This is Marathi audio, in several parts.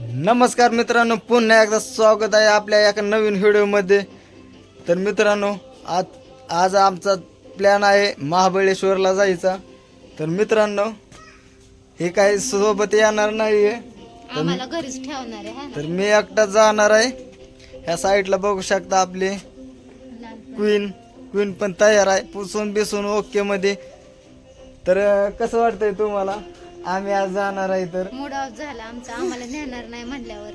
नमस्कार मित्रांनो पुन्हा एकदा स्वागत आहे आपल्या एका नवीन व्हिडिओमध्ये. तर मित्रांनो आज आज आमचा प्लॅन आहे महाबळेश्वरला जायचा. तर मित्रांनो हे काही सोबत येणार नाही आहे आम्हाला घरीच ठेवणार आहे ना? तर मी एकटा जाणार आहे. ह्या साईडला बघू शकता आपले. क्वीन क्वीन पण तयार आहे पुसून बिसून ओके मध्ये. तर कसं वाटतंय तुम्हाला? आम्ही आज जाणार आहे तर. मूड ऑफ झाला आमचा. आम्हाला नेणार नाही म्हणल्यावर.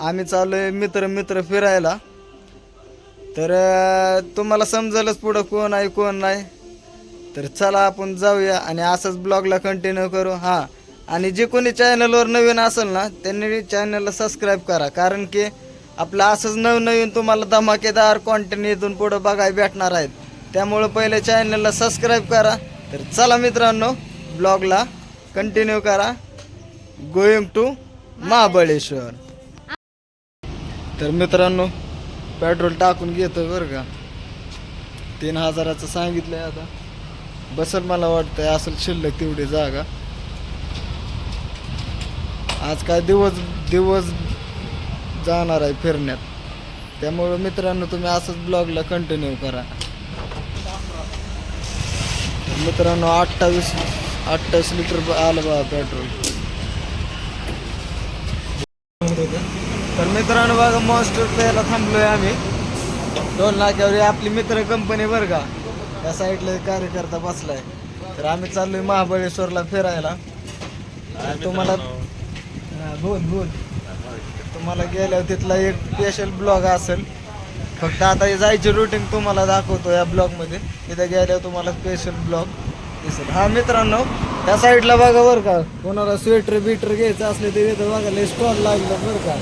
आम्ही चाललोय मित्र मित्र फिरायला. तर अं, तुम्हाला समजलंच पुढं कोण आहे कोण नाही. तर चला आपण जाऊया आणि असंच ब्लॉगला कंटिन्यू करू. हां. आणि जे कोणी चॅनलवर नवीन असेल ना त्यांनी चॅनलला सबस्क्राईब करा. कारण की आपलं असंच नवनवीन तुम्हाला धमाकेदार कॉन्टेंट इथून पुढं बघायला भेटणार आहेत. त्यामुळं पहिले चॅनलला सबस्क्राईब करा. तर चला मित्रांनो ब्लॉगला कंटिन्यू करा. Going to Mahabaleshwar. तर मित्रांनो पेट्रोल टाकून घेतो बरं का? तीन हजाराचं सांगितलंय आता. बसल मला वाटतंय असेल शिल्लक तेवढी जागा. आज काय दिवस दिवस जाणार आहे फिरण्यात. त्यामुळं मित्रांनो तुम्ही असंच ब्लॉगला कंटिन्यू करा. मित्रांनो अठ्ठावीस अठ्ठावीस लिटर ब- आलं बघा पेट्रोल. तर मित्रांनो बघा मॉन्स्टर प्यायला थांबलोय आम्ही. दोन ही आपली मित्र कंपनी बरं का. त्या साईडला कार्यकर्ता बसलाय. तर आम्ही चाललोय महाबळेश्वरला फिरायला. आणि तुम्हाला बोल बोल. तुम्हाला गेल्यावर तिथला एक स्पेशल ब्लॉग असेल. फक्त आता जायची रुटीन तुम्हाला दाखवतो या ब्लॉगमध्ये तिथे गेल्यावर तुम्हाला स्पेशल ब्लॉग दिसेल हा मित्रांनो त्या साईडला बघा बरं का. कोणाला स्वेटर बिटर घ्यायचं असले ते तिथं बघा. लय स्टॉल लागलं बरं का.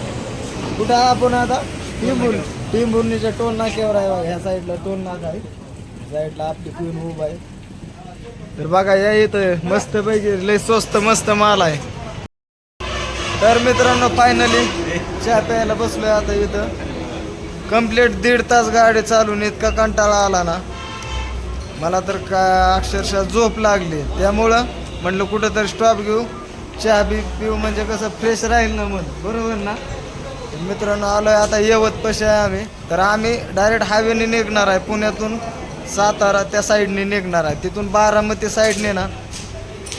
कुठं आपण आता? टिंबुर टिंबुर्णीच्या टोल नाक्यावर आहे बघा. ह्या साईडला टोल नाका आहे. साईडला आपली पिऊन उभा आहे. तर बघा या इथं मस्त पैकी लय स्वस्त मस्त माल आहे. तर मित्रांनो फायनली चहा प्यायला बसलोय आता इथं. कंप्लीट दीड तास गाडी चालून इतका कंटाळा आला ना. मला तर का अक्षरशः झोप लागली. त्यामुळं म्हणलं कुठं तरी स्टॉप घेऊ. चहा बी पिऊ म्हणजे कसं फ्रेश राहील ना मन बरोबर ना? मित्रांनो आलो आहे आता येवत पशे आहे आम्ही. तर आम्ही डायरेक्ट हायवेने निघणार आहे. पुण्यातून सातारा त्या साईडने निघणार आहे. तिथून बारामती साईडने ना.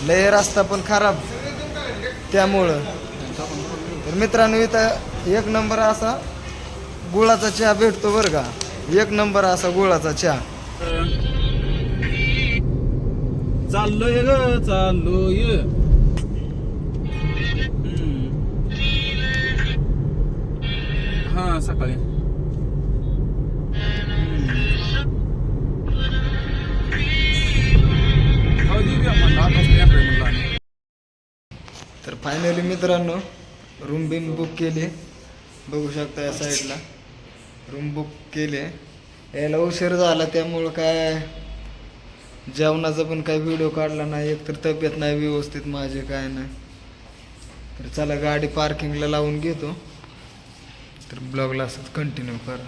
लय रस्ता पण खराब. त्यामुळं. तर मित्रांनो इथं एक नंबर असा गुळाचा चहा भेटतो बरं का? एक नंबर असा गुळाचा चहा. चाललोय ग चाललोय. हा सकाळी. हो, तर फायनली मित्रांनो रूम बिन बुक केली. बघू शकता या साईडला रूम बुक केले. यायला उशीर झाला त्यामुळं काय जेवणाचा पण काही व्हिडिओ काढला नाही एक तर तब्येत नाही व्यवस्थित माझे काय नाही. तर चला गाडी पार्किंगला लावून घेतो. तर ब्लॉगला असंच कंटिन्यू करा.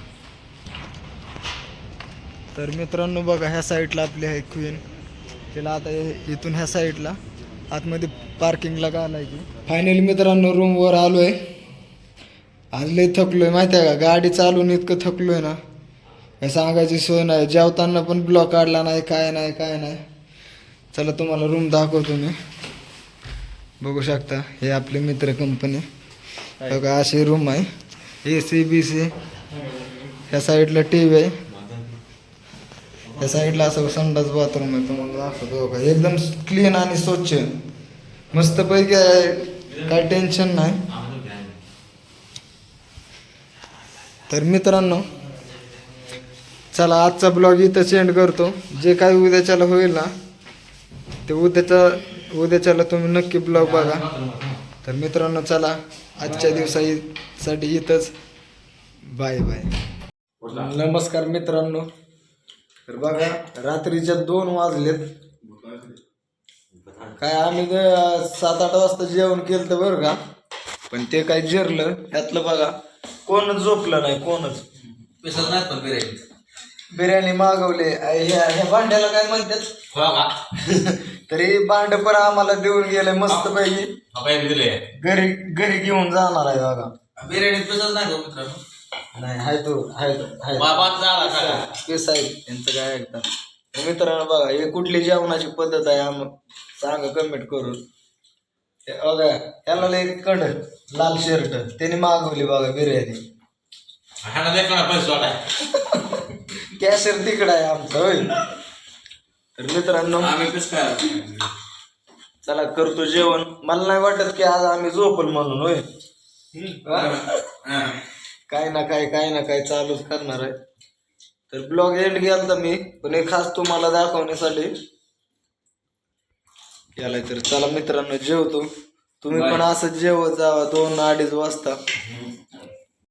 तर मित्रांनो बघा ह्या साईडला आपली आहे क्वीन तिला आता इथून ह्या साईडला आतमध्ये पार्किंगला घालायची. फायनली मित्रांनो रूमवर आलो आहे आज लय आहे माहिती आहे का? गाडी चालून इतकं थकलो आहे ना. काय सांगायची सोय नाही. जेवताना पण ब्लॉक काढला नाही काय नाही काय नाही. चला तुम्हाला रूम दाखवतो मी. बघू शकता हे आपले मित्र कंपनी बघा अशी रूम आहे. ए सी बी सी ह्या साईडला टी व्ही आहे. त्या साईडला असं संडास बाथरूम आहे. तुम्हाला दाखवतो बघा. एकदम क्लीन आणि स्वच्छ. मस्त पैकी आहे. काय टेन्शन नाही. तर मित्रांनो चला आजचा ब्लॉग इथं सेंड करतो. जे काय उद्याच्याला होईल ना ते उद्याचा उद्याच्याला तुम्ही नक्की ब्लॉग बघा. तर मित्रांनो चला आजच्या दिवसासाठी इथंच. Bye bye. नमस्कार मित्रांनो. तर बघा रात्रीच्या दोन वाजलेत. काय आम्ही सात आठ वाजता जेवण केलं तर बरं का? पण ते काय जिरलं त्यातलं बघा. कोणच झोपलं नाही कोणच. बिर्याणी. मागवले. अय, ह्या ह्या भांड्याला काय म्हणतात? तरी भांड पण आम्हाला देऊन गेले मस्त पैकी. दिले. घरी घरी घेऊन जाणार आहे बघा. बिर्याणी तसंच नाही गो मित्रांनो. नाही हाय तो हाय हाय बाबा झाला यांचं काय ऐकतात? तर मित्रांनो बघा हे कुठली जेवणाची पद्धत आहे? आम सांगा कमेंट करून ते बघा त्याला लय कड लाल शर्ट. त्याने मागवली बघा बिर्याणी. देखा पैसे वाटाय. कॅशर तिकडं आहे आमचं होय. तर मित्रांनो आम्ही कसं काय? चला करतो जेवण. मला नाही वाटत की आज आम्ही झोपल म्हणून होय. काय ना काय काय ना काय चालूच करणार आहे. तर ब्लॉग एंड गेलता मी पण हे खास तुम्हाला दाखवण्यासाठी. केलाय तर चला मित्रांनो जेवतो. तुम्ही पण असं जेवत जावा दोन अडीच वाजता.